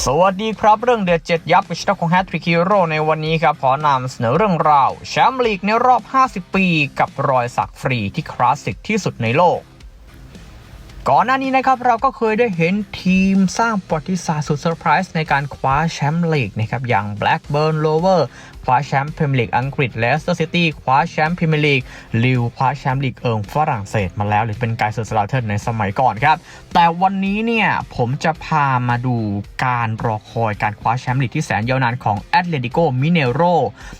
สวัสดีครับเรื่องเดือดเจ็ดยับกับชิตของแฮตทริกฮีโร่ในวันนี้ครับ ขอนำเสนอเรื่องราว แชมป์ลีกในรอบ 50 ปี กับรอยสักฟรีที่คลาสสิกที่สุดในโลก ก่อนหน้านี้นะครับเราก็เคยได้เห็นทีมสร้างประวัติศาสตร์สุดเซอร์ไพรส์ในการคว้าแชมป์ลีกนะครับอย่าง Blackburn Rover คว้าแชมป์พรีเมียร์ลีกอังกฤษเลสเตอร์ซิตี้คว้าแชมป์พรีเมียร์ลีกลิวคว้าแชมป์ลีกเอิงฝรั่งเศสมาแล้วหรือเป็นกายเซอร์สลาเทนในสมัยก่อนครับ แต่วันนี้เนี่ยผมจะพามาดูการรอคอยการคว้าแชมป์ลีกที่แสนยาวนานของแอตเลติโกมิเนโร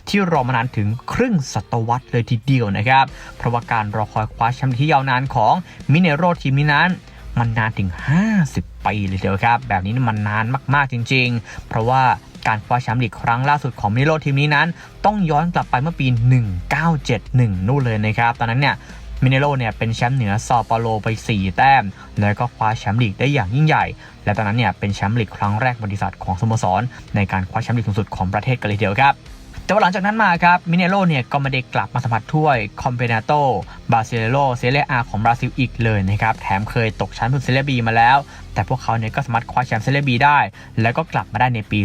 ที่รอมานานถึงครึ่งศตวรรษเลยทีเดียวนะครับเพราะว่าการรอคอยคว้าแชมป์ที่ยาวนานของมิเนโรทีมนี้นั้นมันนานถึง 50 ปีเลยเดียวครับ แบบนี้มันนานมาก ๆ จริง ๆ เพราะว่า การคว้าแชมป์ลีกครั้งล่าสุดของมิเนโรทีมนี้นั้น ต้องย้อนกลับไปเมื่อปี 1971 นู่นเลยนะครับตอนนั้นเนี่ยมิเนโรเนี่ยเป็นแชมป์เหนือซอปาโลไป 4 แต้ม แล้วก็คว้าแชมป์ลีกได้อย่างยิ่งใหญ่ และตอนนั้นเนี่ยเป็นแชมป์ลีกครั้งแรกบริษัทของสโมสร ในการคว้าแชมป์ลีกสูงสุดของประเทศกันเลยทีเดียวครับ แต่ว่าหลังจากนั้นมาครับมิเนโรเนี่ยก็ไม่ได้กลับมาสัมผัสถ้วยคอมเปนาโตบาเซเลโรเซเรียอาของบราซิลอีกเลยนะครับแถมเคยตกชั้นพุ่เซเรียบีมาแล้ว แต่พวกเขาเนี่ยก็สามารถคว้าแชมป์เซเรียบีได้ แล้วก็กลับมาได้ในปี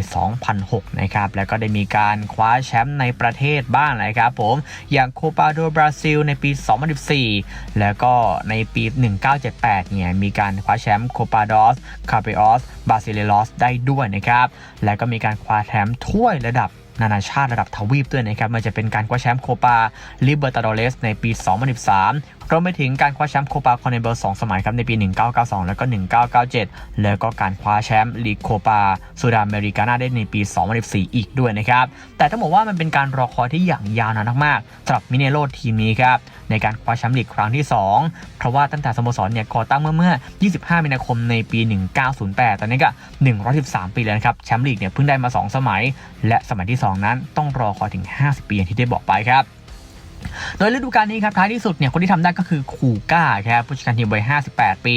2006 นะครับแล้วก็ได้มีการคว้าแชมป์ในประเทศบ้างนะครับผมอย่างโคปาโดบราซิลในปี 2014 แล้วก็ในปี 1978 เนี่ยมีการคว้าแชมป์โคปาดอสคาเปออสบาซิเลลอสได้ด้วยนะครับแล้วก็มีการคว้าแชมป์ถ้วยระดับ นานาชาติระดับทวีปด้วยนะครับมันจะเป็นการคว้าแชมป์โคปาลิเบอร์ตาโดเลสในปี 2013 รวมไปถึงการคว้าแชมป์โคปาคอนเนเบอร์2สมัยครับในปี 1992 แล้วก็ 1997 แล้วก็การคว้าแชมป์ลีกโคปาซูดาเมริกานาได้ในปี 2014 อีกด้วยนะครับ แต่ต้องบอกว่ามันเป็นการรอคอยที่อย่างยาวนานมากๆสำหรับมิเนโรทีมนี้ครับในการคว้าแชมป์ลีกครั้งที่ 2 เพราะว่าตั้งแต่สโมสรเนี่ยก่อตั้งเมื่อเมื่อ 25 มีนาคมในปี 1908 ตอนนี้ก็ 113 ปีแล้วนะครับแชมป์ลีกเนี่ยเพิ่งได้มา 2 สมัย และสมัยที่ 2 นั้นต้องรอคอยถึง 50 ปีอย่างที่ได้บอกไปครับ โดยฤดูกาลนี้ครับท้ายที่สุดเนี่ยคนที่ทำได้ก็คือคูก้าครับผู้จัดการทีมวัย 58 ปี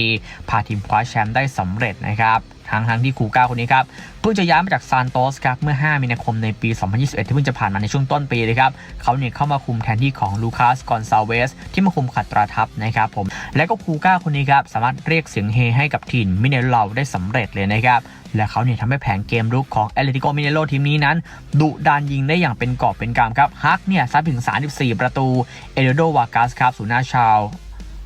พาทีมคว้าแชมป์ได้สำเร็จนะครับ ทั้งทั้งที่คูก้าคนนี้ครับเพิ่งจะย้ายมาจากซานโตสครับเมื่อ 5 มีนาคมในปี 2021 ที่เพิ่งจะผ่านมาในช่วงต้นปีเลยครับเขาเนี่ยเข้ามาคุมแทนที่ของลูคัสกอนซาเวสที่มาคุมขัดตราทัพนะครับผมและก็คูก้าคนนี้ครับสามารถเรียกเสียงเฮให้กับทีมมิเนโรได้สำเร็จเลยนะครับและเขาเนี่ยทำให้แผนเกมรุกของแอเลติโกมิเนโรทีมนี้นั้น ดุดันยิงได้อย่างเป็นกอบเป็นกำครับฮักเนี่ยซัดถึง 34 ประตูเอเดโดวากัสครับศูนย์หน้าชาว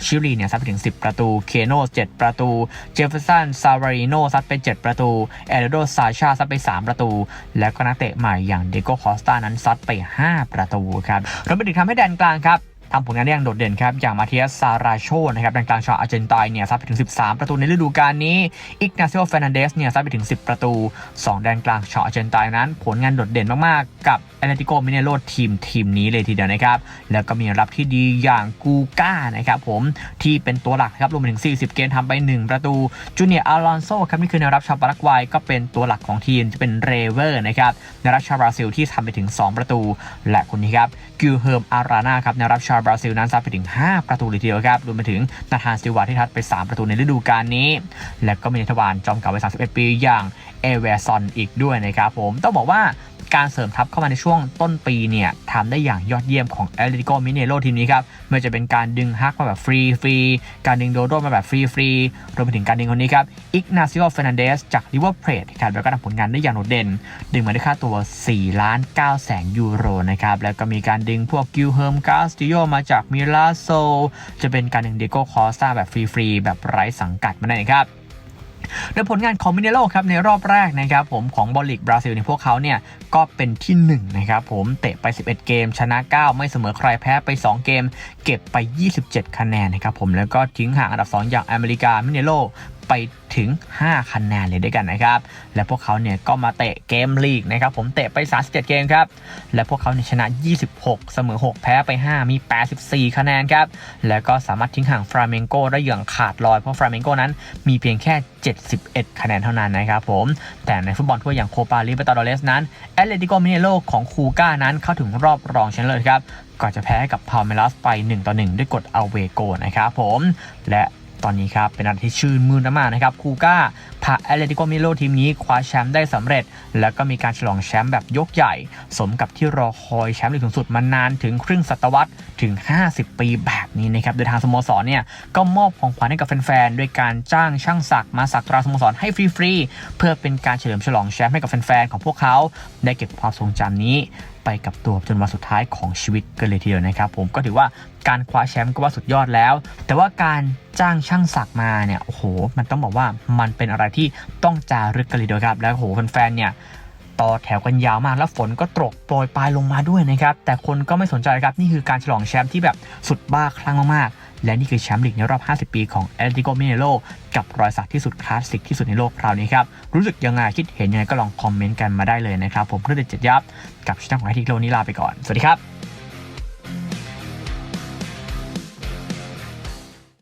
ชิลีเนี่ยซัดไปถึง 10 ประตู เคโน7ประตู เจฟเฟอร์สัน ซาวาริโนซัดไป 7 ประตู เอเดโดซาชาซัดไป 3 ประตู แล้วก็นักเตะใหม่อย่างเดโกคอสตานั้นซัดไป 5 ประตูครับรวมไปถึงทำให้แดนกลางครับ ทำผลงานได้อย่างโดดเด่นครับ อย่างมาเทียสซาราโชนะครับแดนกลางชาวอาร์เจนตินเนี่ยซัดไปถึง 13 ประตูในฤดูกาลนี้อิกนาซิโอเฟรนันเดสเนี่ยซัดไปถึง 10 ประตู 2 แดนกลางชาวอาร์เจนตินนั้น ผลงานโดดเด่นมาก ๆ กับแอตเลติโกมิเนโรทีมทีมนี้เลยทีเดียวนะครับ แล้วก็มีรับที่ดีอย่างกูก้านะครับผมที่เป็นตัวหลักครับรวมไปถึง 40 เกมทำไป 1 ประตูจูเนียร์อารอนโซครับนี่คือแนวรับชาวปารากวัยก็เป็นตัวหลักของทีมจะเป็นเรเวอร์นะครับแนวรับชาวบราซิลที่ทำไปถึง 2 ประตู และคนนี้ครับกิลเฮิร์มอารานาครับแนวรับชาวบราซิลนั้นซัดไปถึง 5 ประตูเลยทีเดียวครับรวมไปถึงนาธานซิลวาที่ทัดไป 3 ประตูในฤดูกาลนี้ และก็มีนัทวานจอมเก่าวัย31 ปีอย่างเอเวอร์ซอนอีกด้วยนะครับผมต้องบอกว่า การเสริมทัพเข้ามาในช่วงต้นปีเนี่ยทำได้อย่างยอดเยี่ยมของแอเลติโกมิเนโรทีมนี้ครับไม่ว่าจะเป็นการดึงฮักมาแบบฟรีฟรีการดึงโดโดมาแบบฟรีฟรีรวมไปถึงการดึงคนนี้ครับอิกนาซิโอเฟนันเดสจากลิเวอร์เพลทครับแล้วก็ทำผลงานได้อย่างโดดเด่น ดึงมาได้ค่าตัว 4 ล้าน9แสนยูโรนะครับแล้วก็มีการดึงพวกกิลเฮิร์มกาสติโยมาจากมิลาโซจะเป็นการดึงเดโก้คอสตาแบบฟรีฟรีแบบไร้สังกัดมาได้ครับ โดยผลงานของมิเนโรครับในรอบแรกนะครับผมของบอลลีกบราซิลในพวกเขาเนี่ยก็เป็นที่1นะครับผมเตะไป 11 เกม ชนะ 9 ไม่เสมอใครแพ้ไป 2 เกม เก็บไป 27 คะแนนนะครับผมแล้วก็ทิ้งห่างอันดับ 2 อย่างอเมริกามิเนโร ไปถึง 5 คะแนนเลยด้วยกันนะครับ และพวกเขาเนี่ยก็มาเตะเกมลีกนะครับ ผมเตะไป 37 เกมครับ และพวกเขาเนี่ยชนะ 26 เสมอ 6 แพ้ไป 5 มี 84 คะแนนครับ แล้วก็สามารถทิ้งห่างฟราเมงโกได้อย่างขาดลอย เพราะฟราเมงโกนั้นมีเพียงแค่ 71 คะแนนเท่านั้นนะครับผม แต่ในฟุตบอลทั่วอย่างโคปาลิเบตาโดเรสนั้นแอตเลติโกมิเนโรของคูก้านั้นเข้าถึงรอบรองชนะเลิศครับก่อนจะแพ้กับพาเมลัสไป 1 ต่อ 1 ด้วยกฎอเวโกนะครับผม และ ตอนนี้ครับเป็นอะไรที่ชื่นมื่นมากนะครับคูก้าพาแอตเลติโกมิโลทีมนี้คว้าแชมป์ได้สำเร็จ แล้วก็มีการฉลองแชมป์แบบยกใหญ่ สมกับที่รอคอยแชมป์ลีกสูงสุดมานานถึงครึ่งศตวรรษถึง 50 ปีแบบนี้นะครับโดยทางสโมสรเนี่ยก็มอบของขวัญให้กับแฟนๆด้วยการจ้างช่างศักมาสักตราสโมสรให้ฟรีๆเพื่อเป็นการเฉลิมฉลองแชมป์ให้กับแฟนๆของพวกเขาได้เก็บความทรงจำนี้ ไปกับตัวจนวันสุดท้ายของชีวิตกันเลยทีเดียวนะครับ ผมก็ถือว่าการคว้าแชมป์ก็ว่าสุดยอดแล้ว แต่ว่าการจ้างช่างศักดิ์มาเนี่ยโอ้โห มันต้องบอกว่ามันเป็นอะไรที่ต้องจารึกกันเลยเดียวครับ แล้วโอ้โหแฟนๆเนี่ยต่อแถวกันยาวมากแล้วฝนก็ตกโปรยปลายลงมาด้วยนะครับ แต่คนก็ไม่สนใจครับ นี่คือการฉลองแชมป์ที่แบบสุดบ้าคลั่งมากๆ และนี่คือแชมป์ลีกในรอบ 50 ปีของเอติโกมิเนโลกับรอยสักที่สุดคลาสสิกที่สุดในโลกคราวนี้ครับ รู้สึกยังไงคิดเห็นยังไงก็ลองคอมเมนต์กันมาได้เลยนะครับ ผมเพื่อเจ็ดยับกับช่องของไอทีโลนี้ลาไปก่อน สวัสดีครับ